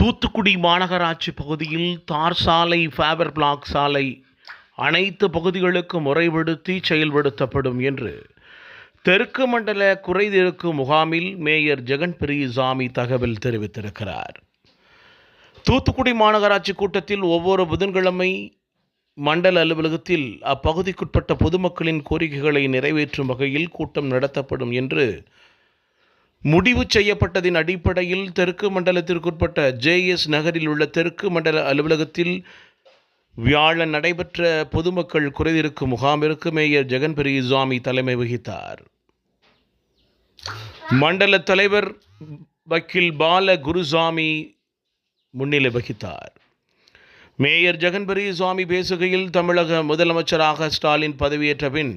தூத்துக்குடி மாநகராட்சி பகுதியில் தார் சாலை ஃபேபர் பிளாக் சாலை அனைத்து பகுதிகளுக்கும் முறைப்படுத்தி செயல்படுத்தப்படும் என்று தெற்கு மண்டல குறைதீர்க்கும் முகாமில் மேயர் ஜெகன் பிரியசாமி தகவல் தெரிவித்திருக்கிறார். தூத்துக்குடி மாநகராட்சி கூட்டத்தில் ஒவ்வொரு புதன்கிழமை மண்டல அலுவலகத்தில் அப்பகுதிக்குட்பட்ட பொதுமக்களின் கோரிக்கைகளை நிறைவேற்றும் வகையில் கூட்டம் நடத்தப்படும் என்று முடிவு செய்யப்பட்டதின் அடிப்படையில் தெற்கு மண்டலத்திற்குட்பட்ட ஜேஎஸ் நகரில் உள்ள தெற்கு மண்டல அலுவலகத்தில் வியாழன் நடைபெற்ற பொதுமக்கள் குறைதீர்க்கும் முகாமிற்கு மேயர் ஜெகன் பெரியசாமி தலைமை வகித்தார். மண்டல தலைவர் வக்கீல் பால குருசாமி முன்னிலை வகித்தார். மேயர் ஜெகன் பெரியசாமி பேசுகையில் தமிழக முதலமைச்சராக ஸ்டாலின் பதவியேற்ற பின்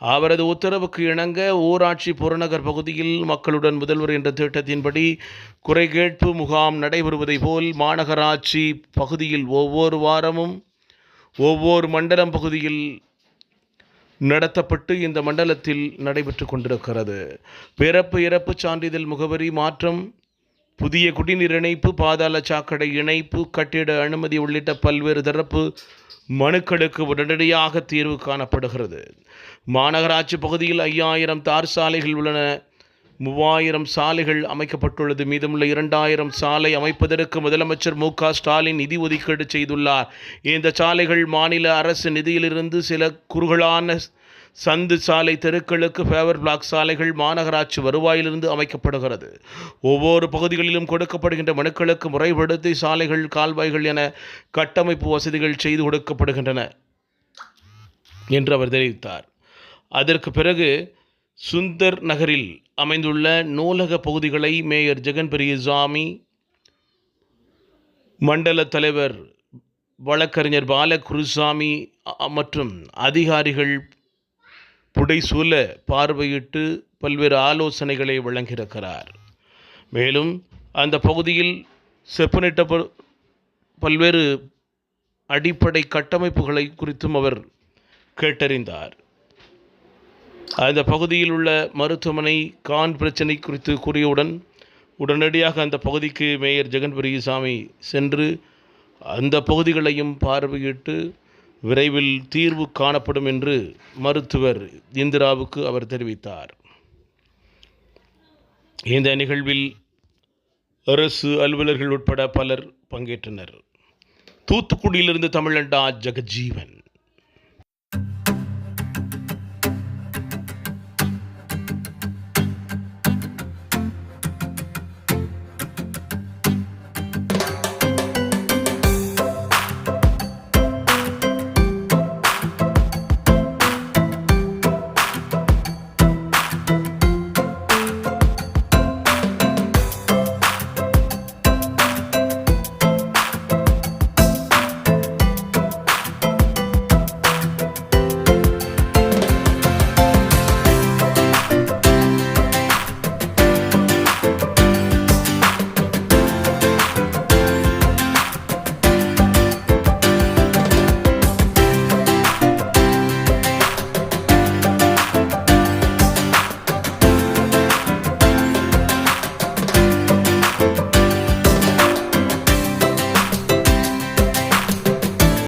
அவரது உத்தரவுக்கு இணங்க ஊராட்சி புறநகர் பகுதியில் மக்களுடன் முதல்வர் என்ற திட்டத்தின்படி குறை கேட்பு முகாம் நடைபெறுவதை போல் மாநகராட்சி பகுதியில் ஒவ்வொரு வாரமும் ஒவ்வொரு மண்டலம் பகுதியில் நடத்தப்பட்டு இந்த மண்டலத்தில் நடைபெற்று கொண்டிருக்கிறது. பிறப்பு இறப்பு சான்றிதழ் முகவரி மாற்றம் புதிய குடிநீர் இணைப்பு பாதாள சாக்கடை இணைப்பு கட்டிட அனுமதி உள்ளிட்ட பல்வேறு தரப்பு மனுக்களுக்கு உடனடியாக தீர்வு காணப்படுகிறது. மாநகராட்சி பகுதியில் ஐயாயிரம் தார் சாலைகள் உள்ளன. மூவாயிரம் சாலைகள் அமைக்கப்பட்டுள்ளது. மீதமுள்ள இரண்டாயிரம் சாலை அமைப்பதற்கு முதலமைச்சர் மு க ஸ்டாலின் நிதி ஒதுக்கீடு செய்துள்ளார். இந்த சாலைகள் மாநில அரசு நிதியிலிருந்து சில குறுகலான சந்து சாலை தெருக்களுக்கு ஃபேவர் பிளாக் சாலைகள் மாநகராட்சி வருவாயிலிருந்து அமைக்கப்படுகிறது. ஒவ்வொரு பகுதிகளிலும் கொடுக்கப்படுகின்ற மனுக்களுக்கு முறைப்படுத்தி சாலைகள் கால்வாய்கள் என கட்டமைப்பு வசதிகள் செய்து கொடுக்கப்படுகின்றன என்று அவர் தெரிவித்தார். அதற்கு பிறகு சுந்தர் நகரில் அமைந்துள்ள நூலக பகுதிகளை மேயர் ஜெகன் பெரியசாமி மண்டல தலைவர் வழக்கறிஞர் பாலகுருசாமி மற்றும் அதிகாரிகள் புடைசூல பார்வையிட்டு பல்வேறு ஆலோசனைகளை வழங்கியிருக்கிறார். மேலும் அந்த பகுதியில் செப்பனிட்ட ப- பல்வேறு அடிப்படை கட்டமைப்புகளை குறித்தும் அவர் கேட்டறிந்தார். அந்த பகுதியில் உள்ள மருத்துவமனை கான் பிரச்சனை குறித்து கூறியவுடன் உடனடியாக அந்த பகுதிக்கு மேயர் ஜெகன் பெரியசாமி சென்று அந்த பகுதிகளையும் பார்வையிட்டு விரைவில் தீர்வு காணப்படும் என்று மருத்துவர் இந்திராவுக்கு அவர் தெரிவித்தார். இந்த நிகழ்வில் அரசு அலுவலர்கள் உட்பட பலர் பங்கேற்றனர். தூத்துக்குடியிலிருந்து தமிழண்டா ஜெகஜீவன்.